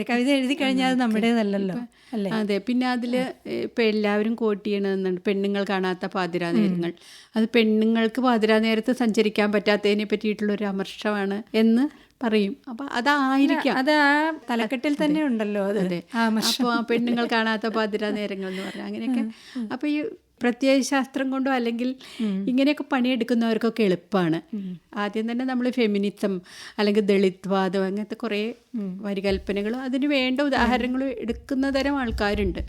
കവിത എഴുതി കഴിഞ്ഞാൽ അത് നമ്മുടേതല്ലല്ലോ അല്ലേ? അതെ പിന്നെ അതിൽ ഇപ്പം എല്ലാവരും കോട്ട് ചെയ്യണമെന്നുണ്ട് പെണ്ണുങ്ങൾ കാണാത്ത പാതിരാ നേരങ്ങൾ അത് പെണ്ണുങ്ങൾക്ക് പാതിരാ നേരത്ത് സഞ്ചരിക്കാൻ പറ്റാത്തതിനെ പറ്റിയിട്ടുള്ള ഒരു അമർഷമാണ് എന്ന് പറയും. അപ്പൊ അതായിരിക്കാം. അത് ആ തലക്കെട്ടിൽ തന്നെ ഉണ്ടല്ലോ അത്. അപ്പോൾ പെണ്ണുങ്ങൾ കാണാത്ത പാതിരാ നേരങ്ങൾ എന്ന് പറഞ്ഞാൽ അങ്ങനെയൊക്കെ. അപ്പൊ ഈ പ്രത്യയ ശാസ്ത്രം കൊണ്ടോ അല്ലെങ്കിൽ ഇങ്ങനെയൊക്കെ പണിയെടുക്കുന്നവർക്കൊക്കെ എളുപ്പമാണ് ആദ്യം തന്നെ നമ്മൾ ഫെമിനിസം അല്ലെങ്കിൽ ദളിത്വാദം അങ്ങനത്തെ കുറേ പരികല്പനകളും അതിന് വേണ്ട ഉദാഹരണങ്ങളും എടുക്കുന്ന തരം ആൾക്കാരുണ്ട്.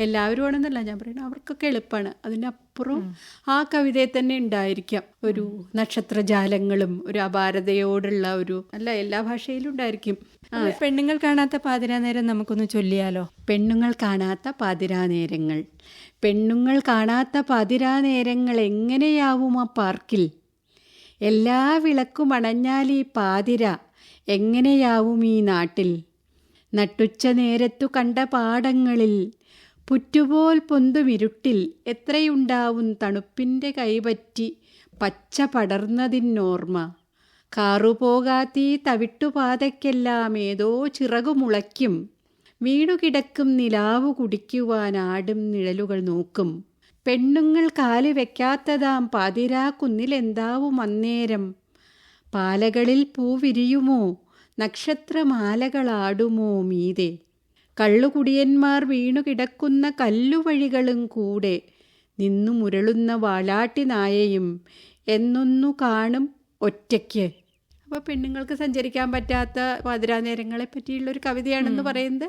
എല്ലാവരും ആണെന്നല്ല ഞാൻ പറയുന്നത്. അവർക്കൊക്കെ എളുപ്പമാണ് അതിനപ്പുറം ആ കവിതയിൽ തന്നെ ഉണ്ടായിരിക്കാം. ഒരു നക്ഷത്രജാലങ്ങളും ഒരു അപാരതയോടുള്ള ഒരു അല്ല എല്ലാ ഭാഷയിലും ഉണ്ടായിരിക്കും. പെണ്ണുങ്ങൾ കാണാത്ത പാതിരാനേരം നമുക്കൊന്ന് ചൊല്ലിയാലോ? പെണ്ണുങ്ങൾ കാണാത്ത പാതിരാനേരങ്ങൾ. പെണ്ണുങ്ങൾ കാണാത്ത പതിരാ നേരങ്ങൾ എങ്ങനെയാവും ആ പാർക്കിൽ? എല്ലാ വിളക്കും അണഞ്ഞാൽ ഈ പാതിര എങ്ങനെയാവും ഈ നാട്ടിൽ? നട്ടുച്ച നേരത്തു കണ്ട പാടങ്ങളിൽ പുറ്റുപോൽ പൊന്തുമിരുട്ടിൽ എത്രയുണ്ടാവും തണുപ്പിന്റെ കൈപറ്റി പച്ച പടർന്നതിനോർമ്മ? കാറുപോകാത്തീ തവിട്ടുപാതയ്ക്കെല്ലാം ഏതോ ചിറകുമുളയ്ക്കും വീണുകിടക്കും നിലാവു കുടിക്കുവാൻ ആടും നിഴലുകൾ നോക്കും. പെണ്ണുങ്ങൾ കാൽ വെക്കാത്തതാം പാതിരാ കുന്നിലെന്താവും അന്നേരം? പാലകളിൽ പൂവിരിയുമോ നക്ഷത്രമാലകളാടുമോ മീതെ? കള്ളുകുടിയന്മാർ വീണുകിടക്കുന്ന കല്ലുവഴികളും കൂടെ നിന്നു മുരളുന്ന വാലാട്ടി നായയും എന്നൊന്നു കാണും ഒറ്റയ്ക്ക്. അപ്പോൾ പെണ്ണുങ്ങൾക്ക് സഞ്ചരിക്കാൻ പറ്റാത്ത പാതിരാനേരങ്ങളെ പറ്റിയുള്ള ഒരു കവിതയാണെന്ന് പറയുന്നത്.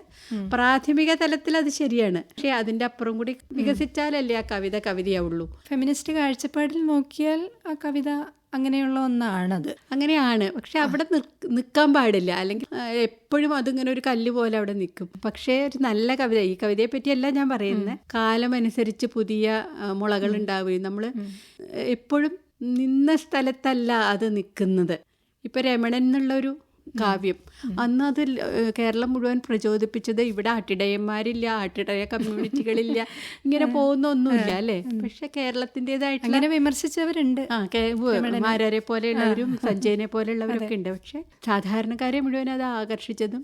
പ്രാഥമിക തലത്തിൽ അത് ശരിയാണ്. പക്ഷേ അതിന്റെ അപ്പുറം കൂടി വികസിച്ചാലല്ലേ ആ കവിത കവിതയാവുള്ളൂ. ഫെമിനിസ്റ്റ് കാഴ്ചപ്പാടിൽ നോക്കിയാൽ ആ കവിത അങ്ങനെയുള്ള ഒന്നാണത്. അങ്ങനെയാണ്. പക്ഷെ അവിടെ നിൽക്കാൻ പാടില്ല. അല്ലെങ്കിൽ എപ്പോഴും അതിങ്ങനെ ഒരു കല്ല് പോലെ അവിടെ നിൽക്കും പക്ഷേ ഒരു നല്ല കവിത ഈ കവിതയെ പറ്റിയല്ല ഞാൻ പറയുന്നത്. കാലമനുസരിച്ച് പുതിയ മുളകൾ ഉണ്ടാവുകയും നമ്മൾ എപ്പോഴും നിന്ന സ്ഥലത്തല്ല അത് നിൽക്കുന്നത് ഇപ്പൊ രമണൻ എന്നുള്ളൊരു കാവ്യം. അന്ന് അത് കേരളം മുഴുവൻ പ്രചോദിപ്പിച്ചത് ഇവിടെ ആട്ടിടയന്മാരില്ല ആട്ടിടയ കമ്മ്യൂണിറ്റികളില്ല ഇങ്ങനെ പോകുന്ന ഒന്നുമില്ല അല്ലേ? പക്ഷെ കേരളത്തിന്റെതായിട്ടുള്ള അങ്ങനെ വിമർശിച്ചവരുണ്ട് ആ മാരാരെ പോലെയുള്ളവരും സഞ്ജയനെ പോലെയുള്ളവരൊക്കെ ഉണ്ട്. പക്ഷെ സാധാരണക്കാരെ മുഴുവൻ അത് ആകർഷിച്ചതും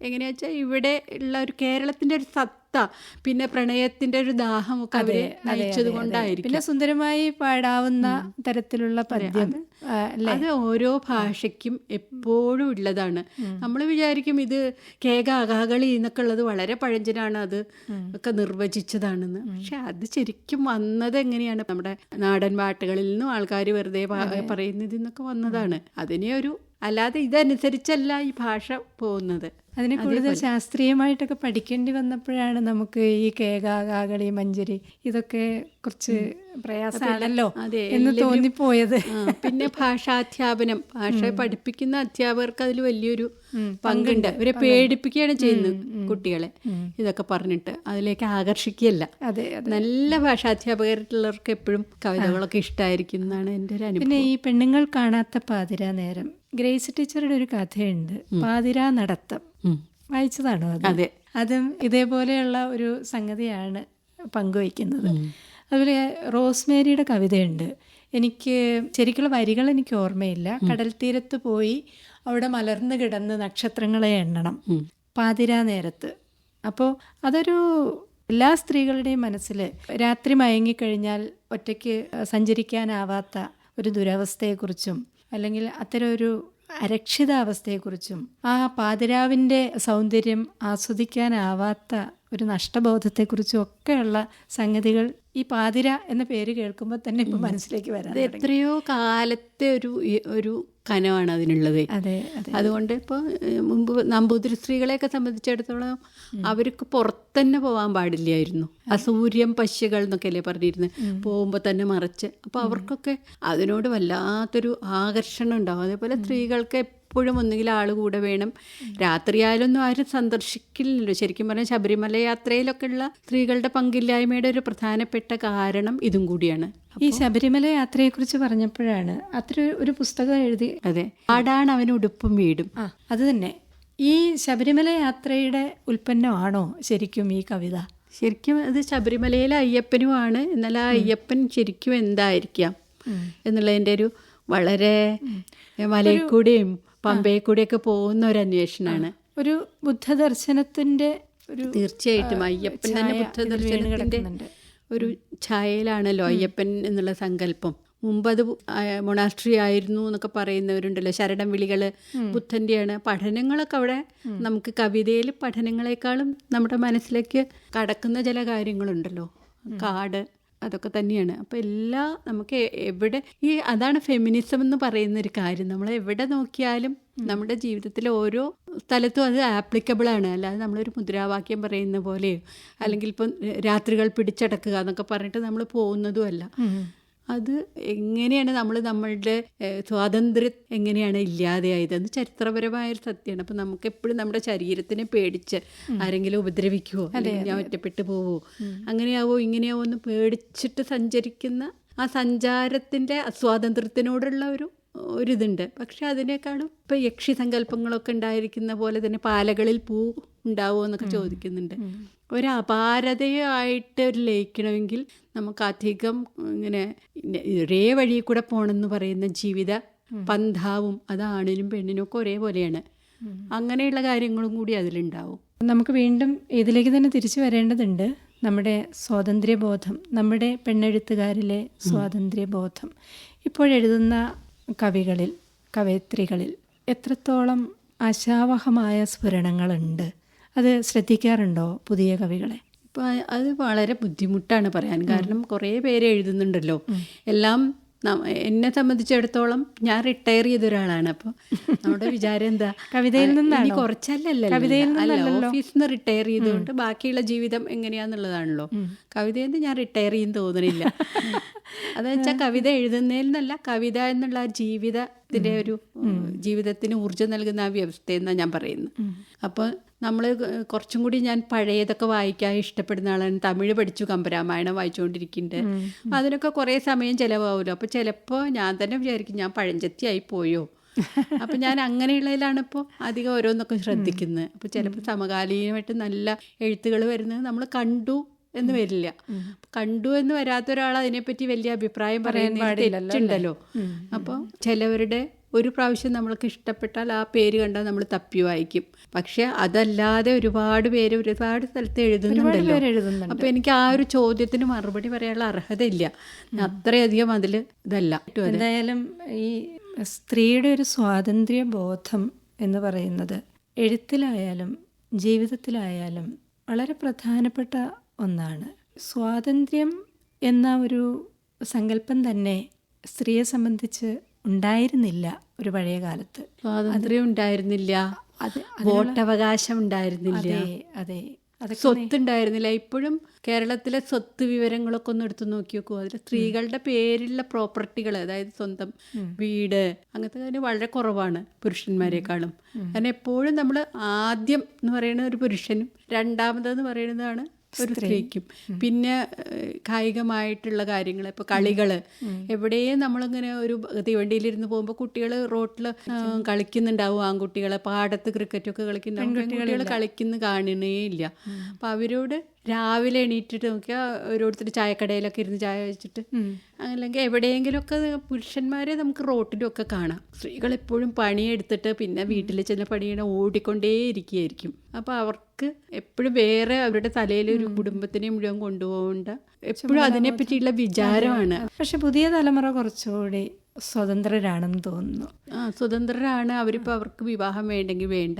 എങ്ങനെയാച്ചാ ഇവിടെ ഉള്ള ഒരു കേരളത്തിന്റെ ഒരു സത്ത പിന്നെ പ്രണയത്തിന്റെ ഒരു ദാഹമൊക്കെ അവരെ നയിച്ചത് കൊണ്ടായിരിക്കും. പിന്നെ സുന്ദരമായി പാടാവുന്ന തരത്തിലുള്ള പദ്യം അത് ഓരോ ഭാഷയ്ക്കും എപ്പോഴും ഉള്ളതാണ്. നമ്മൾ വിചാരിക്കും ഇത് കേക അകാകളി എന്നൊക്കെ ഉള്ളത് വളരെ പഴഞ്ചനാണ് അത് ഒക്കെ നിർവചിച്ചതാണെന്ന്. പക്ഷെ അത് ശരിക്കും വന്നത് എങ്ങനെയാണ് നമ്മുടെ നാടൻ പാട്ടുകളിൽ നിന്നും ആൾക്കാർ വെറുതെ പറയുന്നതിൽ നിന്നൊക്കെ വന്നതാണ്. അതിനെ ഒരു അല്ലാതെ ഇതനുസരിച്ചല്ല ഈ ഭാഷ പോകുന്നത്. അതിനെ കൂടുതൽ ശാസ്ത്രീയമായിട്ടൊക്കെ പഠിക്കേണ്ടി വന്നപ്പോഴാണ് നമുക്ക് ഈ കേക കാകളി മഞ്ചരി ഇതൊക്കെ കുറച്ച് പ്രയാസമാണല്ലോ എന്ന് തോന്നിപ്പോയത്. പിന്നെ ഭാഷാധ്യാപനം. ഭാഷ പഠിപ്പിക്കുന്ന അധ്യാപകർക്ക് അതിൽ വലിയൊരു പങ്കുണ്ട്. അവരെ പേടിപ്പിക്കുകയാണ് ചെയ്യുന്നത് കുട്ടികളെ. ഇതൊക്കെ പറഞ്ഞിട്ട് അതിലേക്ക് ആകർഷിക്കുകയല്ല. അതെ നല്ല ഭാഷാധ്യാപകരുള്ളവർക്ക് എപ്പോഴും കവിതകളൊക്കെ ഇഷ്ടമായിരിക്കും എന്നാണ് എന്റെ ഒരു അനുഭവം. പിന്നെ ഈ പെണ്ണുങ്ങൾ കാണാത്ത പാതിരാ നേരം. ഗ്രേസ് ടീച്ചറുടെ ഒരു കഥയുണ്ട്. പാതിരാ നടത്തം. വായിച്ചതാണോ അത്? അതെ. അതും ഇതേപോലെയുള്ള ഒരു സംഗതിയാണ് പങ്കുവയ്ക്കുന്നത്. അതുപോലെ റോസ്മേരിയുടെ കവിതയുണ്ട്. എനിക്ക് ശരിക്കുള്ള വരികൾ എനിക്ക് ഓർമ്മയില്ല. കടൽ തീരത്ത് പോയി അവിടെ മലർന്നു കിടന്ന് നക്ഷത്രങ്ങളെ എണ്ണണം. പാതിരാ നേരത്ത്. അപ്പോൾ അതൊരു എല്ലാ സ്ത്രീകളുടെയും മനസ്സിൽ രാത്രി മയങ്ങിക്കഴിഞ്ഞാൽ ഒറ്റയ്ക്ക് സഞ്ചരിക്കാനാവാത്ത ഒരു ദുരവസ്ഥയെക്കുറിച്ചും അല്ലെങ്കിൽ അത്തരം ഒരു അരക്ഷിതാവസ്ഥയെക്കുറിച്ചും ആ പാതിരാവിന്റെ സൗന്ദര്യം ആസ്വദിക്കാനാവാത്ത ഒരു നഷ്ടബോധത്തെക്കുറിച്ചും ഒക്കെയുള്ള സംഗതികൾ ഈ പാതിര എന്ന പേര് കേൾക്കുമ്പോൾ തന്നെ ഇപ്പോൾ മനസ്സിലേക്ക് വരാം എത്രയോ കാലത്തെ ഒരു ഒരു കനമാണ് അതിനുള്ളത്. അതെ അതെ. അതുകൊണ്ട് ഇപ്പോൾ മുമ്പ് നമ്പൂതിരി സ്ത്രീകളെയൊക്കെ സംബന്ധിച്ചിടത്തോളം അവർക്ക് പുറത്തന്നെ പോകാൻ പാടില്ലായിരുന്നു. അസൂര്യം പശുകൾ എന്നൊക്കെ അല്ലേ പറഞ്ഞിരുന്നത് പോകുമ്പോൾ തന്നെ മറച്ച്. അപ്പോൾ അവർക്കൊക്കെ അതിനോട് വല്ലാത്തൊരു ആകർഷണം ഉണ്ടാവും. അതേപോലെ സ്ത്രീകൾക്ക് എപ്പോഴും ഒന്നുകിൽ ആൾ കൂടെ വേണം. രാത്രിയായാലൊന്നും ആരും സന്ദർശിക്കില്ലല്ലോ. ശരിക്കും പറഞ്ഞാൽ ശബരിമല യാത്രയിലൊക്കെ ഉള്ള സ്ത്രീകളുടെ പങ്കില്ലായ്മയുടെ ഒരു പ്രധാനപ്പെട്ട കാരണം ഇതും കൂടിയാണ്. ഈ ശബരിമല യാത്രയെക്കുറിച്ച് പറഞ്ഞപ്പോഴാണ് അത്ര ഒരു പുസ്തകം എഴുതി അതെ. ആടാണ് അവന് ഉടുപ്പും വീടും. ആ അത് തന്നെ. ഈ ശബരിമല യാത്രയുടെ ഉൽപ്പന്നമാണോ ശരിക്കും ഈ കവിത? ശരിക്കും അത് ശബരിമലയിലെ അയ്യപ്പനുമാണ് എന്നാൽ ആ അയ്യപ്പൻ ശരിക്കും എന്തായിരിക്കാം എന്നുള്ളതിന്റെ ഒരു വളരെ മലയിൽ കൂടെയും പമ്പയിൽ കൂടെയൊക്കെ പോകുന്ന ഒരു അന്വേഷണമാണ് ഒരു ബുദ്ധദർശനത്തിന്റെ ഒരു തീർച്ചയായിട്ടും അയ്യപ്പൻ തന്നെ ബുദ്ധദർശനത്തിന്റെ ഒരു ഛായയിലാണല്ലോ അയ്യപ്പൻ എന്നുള്ള സങ്കല്പം. മുമ്പ് അത് മൊണാസ്ട്രി ആയിരുന്നു എന്നൊക്കെ പറയുന്നവരുണ്ടല്ലോ. ശരണം വിളികൾ ബുദ്ധന്റെയാണ് പഠനങ്ങളൊക്കെ അവിടെ നമുക്ക് കവിതയിൽ പഠനങ്ങളെക്കാളും നമ്മുടെ മനസ്സിലേക്ക് കടക്കുന്ന ചില കാര്യങ്ങളുണ്ടല്ലോ. കാട് അതൊക്കെ തന്നെയാണ്. അപ്പോൾ എല്ലാ നമുക്ക് എവിടെ ഈ അതാണ് ഫെമിനിസം എന്ന് പറയുന്ന ഒരു കാര്യം. നമ്മൾ എവിടെ നോക്കിയാലും നമ്മുടെ ജീവിതത്തിലെ ഓരോ സ്ഥലത്തും അത് ആപ്ലിക്കബിൾ ആണ്. അല്ലാതെ നമ്മളൊരു മുദ്രാവാക്യം പറയുന്ന പോലെയോ അല്ലെങ്കിൽ ഇപ്പം രാത്രികൾ പിടിച്ചടക്കുക എന്നൊക്കെ പറഞ്ഞിട്ട് നമ്മൾ പോകുന്നതുമല്ല. അത് എങ്ങനെയാണ് നമ്മൾ നമ്മളുടെ സ്വാതന്ത്ര്യം എങ്ങനെയാണ് ഇല്ലാതെയായത്? ചരിത്രപരമായ ഒരു സത്യമാണ്. അപ്പം നമുക്ക് എപ്പോഴും നമ്മുടെ ശരീരത്തിനെ പേടിച്ച് ആരെങ്കിലും ഉപദ്രവിക്കുവോ? അല്ലെങ്കിൽ ഞാൻ ഒറ്റപ്പെട്ടു പോവോ? അങ്ങനെയാവോ? ഇങ്ങനെയാവോ? എന്ന് പേടിച്ചിട്ട് സഞ്ചരിക്കുന്ന ആ സഞ്ചാരത്തിന്റെ സ്വാതന്ത്ര്യത്തിനോടുള്ള ഒരു ഒരിതുണ്ട്. പക്ഷെ അതിനേക്കാളും ഇപ്പം യക്ഷി സങ്കല്പങ്ങളൊക്കെ ഉണ്ടായിരിക്കുന്ന പോലെ തന്നെ പാലകളിൽ പൂ ഉണ്ടാവുമോ എന്നൊക്കെ ചോദിക്കുന്നുണ്ട്. ഒരു അപാരതയായിട്ട് ഒരു ലയിക്കണമെങ്കിൽ നമുക്ക് അധികം ഇങ്ങനെ ഒരേ വഴി കൂടെ പോകണമെന്ന് പറയുന്ന ജീവിത പന്ഥാവും അത് ആണിനും പെണ്ണിനും ഒക്കെ ഒരേപോലെയാണ്. അങ്ങനെയുള്ള കാര്യങ്ങളും കൂടി അതിലുണ്ടാവും. നമുക്ക് വീണ്ടും ഇതിലേക്ക് തന്നെ തിരിച്ചു വരേണ്ടതുണ്ട് നമ്മുടെ സ്വാതന്ത്ര്യബോധം നമ്മുടെ പെണ്ണെഴുത്തുകാരിലെ സ്വാതന്ത്ര്യബോധം. ഇപ്പോഴെഴുതുന്ന കവികളിൽ കവയത്രികളിൽ എത്രത്തോളം ആശാവഹമായ സ്ഫുരണങ്ങളുണ്ട്. അത് ശ്രദ്ധിക്കാറുണ്ടോ പുതിയ കവികളെ? ഇപ്പോൾ അത് വളരെ ബുദ്ധിമുട്ടാണ് പറയാൻ. കാരണം കുറേ പേര് എഴുതുന്നുണ്ടല്ലോ. എല്ലാം എന്നെ സംബന്ധിച്ചിടത്തോളം ഞാൻ റിട്ടയർ ചെയ്ത ഒരാളാണ് അപ്പോൾ നമ്മുടെ വിചാരം എന്താ? കവിതയിൽ നിന്നാണ്? കുറച്ചല്ലല്ലോ. ഓഫീസിൽ നിന്ന് റിട്ടയർ ചെയ്തുകൊണ്ട് ബാക്കിയുള്ള ജീവിതം എങ്ങനെയാന്നുള്ളതാണല്ലോ. കവിതയിൽ നിന്ന് ഞാൻ റിട്ടയർ ചെയ്യുന്ന തോന്നുന്നില്ല അതെന്ന് വെച്ചാൽ കവിത എഴുതുന്നതിൽ നിന്നല്ല കവിത എന്നുള്ള ജീവിതത്തിന്റെ ജീവിതത്തിന്റെ ഒരു ജീവിതത്തിന് ഊർജം നൽകുന്ന ആ വ്യവസ്ഥയെന്നാണ് ഞാൻ പറയുന്നത്. അപ്പോൾ നമ്മൾ കുറച്ചും കൂടി ഞാൻ പഴയതൊക്കെ വായിക്കാൻ ഇഷ്ടപ്പെടുന്ന ആളാണ്. തമിഴ് പഠിച്ചു കമ്പരാമായണം വായിച്ചുകൊണ്ടിരിക്കുന്നുണ്ട്. അതിനൊക്കെ കുറേ സമയം ചിലവാകുമല്ലോ അപ്പോൾ ചിലപ്പോൾ ഞാൻ തന്നെ വിചാരിക്കും ഞാൻ പഴഞ്ചത്തിയായി പോയോ അപ്പം ഞാൻ അങ്ങനെയുള്ളതിലാണ് ഇപ്പോൾ അധികം ഓരോന്നൊക്കെ ശ്രദ്ധിക്കുന്നത്. അപ്പോൾ ചിലപ്പോൾ സമകാലീനമായിട്ട് നല്ല എഴുത്തുകൾ വരുന്നത് നമ്മൾ കണ്ടു എന്ന് വരില്ല. കണ്ടു എന്ന് വരാത്ത ഒരാൾ അതിനെപ്പറ്റി വലിയ അഭിപ്രായം പറയാൻ പാടില്ലല്ലോ അപ്പോൾ ചിലവരുടെ ഒരു പ്രാവശ്യം നമ്മൾക്ക് ഇഷ്ടപ്പെട്ടാൽ ആ പേര് കണ്ടാൽ നമ്മൾ തപ്പി വായിക്കും. പക്ഷെ അതല്ലാതെ ഒരുപാട് പേര് ഒരുപാട് സ്ഥലത്ത് എഴുതുന്നുണ്ടല്ലോ. അപ്പൊ എനിക്ക് ആ ഒരു ചോദ്യത്തിന് മറുപടി പറയാനുള്ള അർഹതയില്ല. അത്രയധികം അതിൽ ഇതല്ല. എന്തായാലും ഈ സ്ത്രീയുടെ ഒരു സ്വാതന്ത്ര്യ ബോധം എന്ന് പറയുന്നത് എഴുത്തിലായാലും ജീവിതത്തിലായാലും വളരെ പ്രധാനപ്പെട്ട ഒന്നാണ്. സ്വാതന്ത്ര്യം എന്ന ഒരു സങ്കല്പം തന്നെ സ്ത്രീയെ സംബന്ധിച്ച് ഉണ്ടായിരുന്നില്ല ഒരു പഴയ കാലത്ത്. സ്വാതന്ത്ര്യം ഉണ്ടായിരുന്നില്ല. അത് വോട്ടവകാശം ഉണ്ടായിരുന്നില്ല. അതെ അതെ. സ്വത്ത് ഉണ്ടായിരുന്നില്ല ഇപ്പോഴും കേരളത്തിലെ സ്വത്ത് വിവരങ്ങളൊക്കെ ഒന്ന് എടുത്തു നോക്കി നോക്കൂ. അതിൽ സ്ത്രീകളുടെ പേരിലുള്ള പ്രോപ്പർട്ടികൾ അതായത് സ്വന്തം വീട് അങ്ങനത്തെ കാര്യം വളരെ കുറവാണ് പുരുഷന്മാരെക്കാളും. കാരണം എപ്പോഴും നമ്മൾ ആദ്യം എന്ന് പറയുന്ന ഒരു പുരുഷനും രണ്ടാമതെന്ന് പറയുന്നതാണ് ഒരു സ്ത്രീക്കും. പിന്നെ കായികമായിട്ടുള്ള കാര്യങ്ങൾ ഇപ്പോൾ കളികൾ എവിടെയും നമ്മളിങ്ങനെ ഒരു തീവണ്ടിയിലിരുന്ന് പോകുമ്പോൾ കുട്ടികൾ റോട്ടിൽ കളിക്കുന്നുണ്ടാവും ആൺകുട്ടികളെ. പാടത്ത് ക്രിക്കറ്റൊക്കെ കളിക്കുന്നുണ്ടാവും പെൺകുട്ടികൾ കളിക്കുന്ന കാണണേ ഇല്ല. അപ്പം അവരോട് രാവിലെ എണീറ്റിട്ട് നോക്കിയാൽ ഓരോരുത്തർ ചായക്കടയിലൊക്കെ ഇരുന്ന് ചായ വെച്ചിട്ട് അല്ലെങ്കിൽ എവിടെയെങ്കിലുമൊക്കെ പുരുഷന്മാരെ നമുക്ക് റോട്ടിലൊക്കെ കാണാം. സ്ത്രീകൾ എപ്പോഴും പണിയെടുത്തിട്ട് പിന്നെ വീട്ടിൽ ചെന്ന പണിയുടെ ഓടിക്കൊണ്ടേ ഇരിക്കുകയായിരിക്കും അപ്പോൾ അവർക്ക് എപ്പോഴും വേറെ അവരുടെ തലയിൽ ഒരു കുടുംബത്തിനെ മുഴുവൻ കൊണ്ടുപോകേണ്ട എപ്പോഴും അതിനെ പറ്റിയുള്ള വിചാരമാണ്. പക്ഷെ പുതിയ തലമുറ കുറച്ചുകൂടി സ്വതന്ത്രരാണെന്ന് തോന്നുന്നു. ആ സ്വതന്ത്രരാണ്. അവരിപ്പോൾ അവർക്ക് വിവാഹം വേണ്ടെങ്കിൽ വേണ്ട.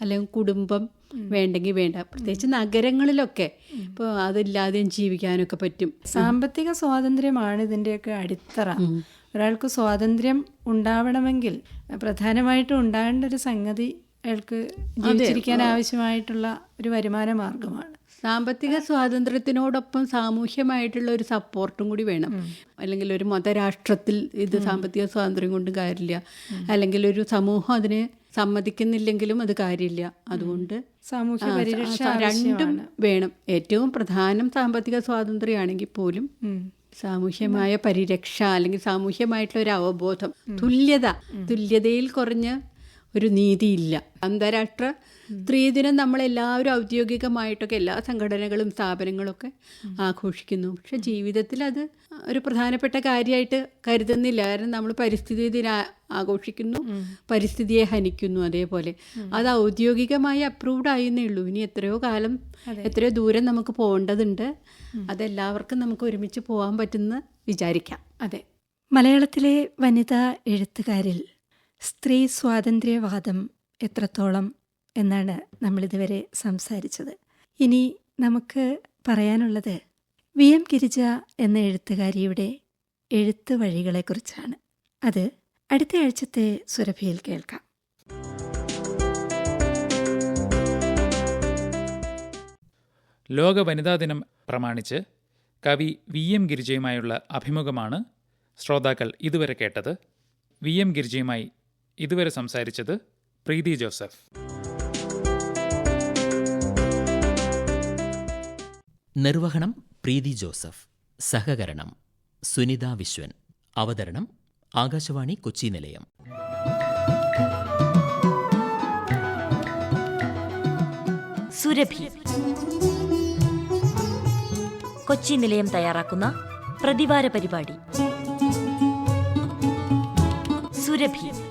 അല്ലെങ്കിൽ കുടുംബം വേണ്ടെങ്കിൽ വേണ്ട. പ്രത്യേകിച്ച് നഗരങ്ങളിലൊക്കെ ഇപ്പോൾ അതില്ലാതെയും ജീവിക്കാനൊക്കെ പറ്റും. സാമ്പത്തിക സ്വാതന്ത്ര്യമാണ് ഇതിന്റെയൊക്കെ അടിത്തറ. ഒരാൾക്ക് സ്വാതന്ത്ര്യം ഉണ്ടാവണമെങ്കിൽ പ്രധാനമായിട്ടും ഉണ്ടാകേണ്ട ഒരു സംഗതി അയാൾക്ക് ജീവിച്ചിരിക്കാൻ ആവശ്യമായിട്ടുള്ള ഒരു വരുമാന മാർഗമാണ് സാമ്പത്തിക സ്വാതന്ത്ര്യത്തിനോടൊപ്പം സാമൂഹ്യമായിട്ടുള്ള ഒരു സപ്പോർട്ടും കൂടി വേണം. അല്ലെങ്കിൽ ഒരു മതരാഷ്ട്രത്തിൽ ഇത് സാമ്പത്തിക സ്വാതന്ത്ര്യം കൊണ്ട് കാര്യമില്ല. അല്ലെങ്കിൽ ഒരു സമൂഹം അതിന് സമ്മതിക്കുന്നില്ലെങ്കിലും അത് കാര്യമില്ല. അതുകൊണ്ട് സാമൂഹ്യ പരിരക്ഷ രണ്ടും വേണം. ഏറ്റവും പ്രധാനം സാമ്പത്തിക സ്വാതന്ത്ര്യമാണെങ്കിൽ പോലും സാമൂഹ്യമായ പരിരക്ഷ അല്ലെങ്കിൽ സാമൂഹ്യമായിട്ടുള്ള ഒരു അവബോധം തുല്യത തുല്യതയിൽ കുറഞ്ഞ ഒരു നീതിയില്ല. അന്താരാഷ്ട്ര സ്ത്രീദിനം നമ്മളെല്ലാവരും ഔദ്യോഗികമായിട്ടൊക്കെ എല്ലാ സംഘടനകളും സ്ഥാപനങ്ങളൊക്കെ ആഘോഷിക്കുന്നു. പക്ഷെ ജീവിതത്തിൽ അത് ഒരു പ്രധാനപ്പെട്ട കാര്യമായിട്ട് കരുതുന്നില്ല. കാരണം നമ്മൾ പരിസ്ഥിതി ദിന ആഘോഷിക്കുന്നു പരിസ്ഥിതിയെ ഹനിക്കുന്നു അതേപോലെ. അത് ഔദ്യോഗികമായി അപ്രൂവ്ഡ് ആയിരുന്നേ ഉള്ളൂ. ഇനി എത്രയോ കാലം എത്രയോ ദൂരം നമുക്ക് പോകേണ്ടതുണ്ട്. അതെല്ലാവർക്കും നമുക്ക് ഒരുമിച്ച് പോകാൻ പറ്റുന്ന വിചാരിക്കാം. അതെ. മലയാളത്തിലെ വനിതാ എഴുത്തുകാരിൽ സ്ത്രീ സ്വാതന്ത്ര്യവാദം എത്രത്തോളം എന്നാണ് നമ്മളിതുവരെ സംസാരിച്ചത്. ഇനി നമുക്ക് പറയാനുള്ളത് വി എം ഗിരിജ എന്ന എഴുത്തുകാരിയുടെ എഴുത്ത് വഴികളെക്കുറിച്ചാണ്. അത് അടുത്ത ആഴ്ചത്തെ സുരഭിയിൽ കേൾക്കാം. ലോക വനിതാ ദിനം പ്രമാണിച്ച് കവി വി എം ഗിരിജയുമായുള്ള അഭിമുഖമാണ് ശ്രോതാക്കൾ ഇതുവരെ കേട്ടത്. വി എം ഗിരിജയുമായി ഇതുവരെ സംസാരിച്ചത് പ്രീതി ജോസഫ്. നിർവഹണം പ്രീതി ജോസഫ്. സഹകരണം സുനിത വിശ്വൻ. അവതരണം ആകാശവാണി കൊച്ചി നിലയം. സുരഭി. കൊച്ചി നിലയം തയ്യാറാക്കുന്ന പ്രതിവാര പരിപാടി. സുരഭി.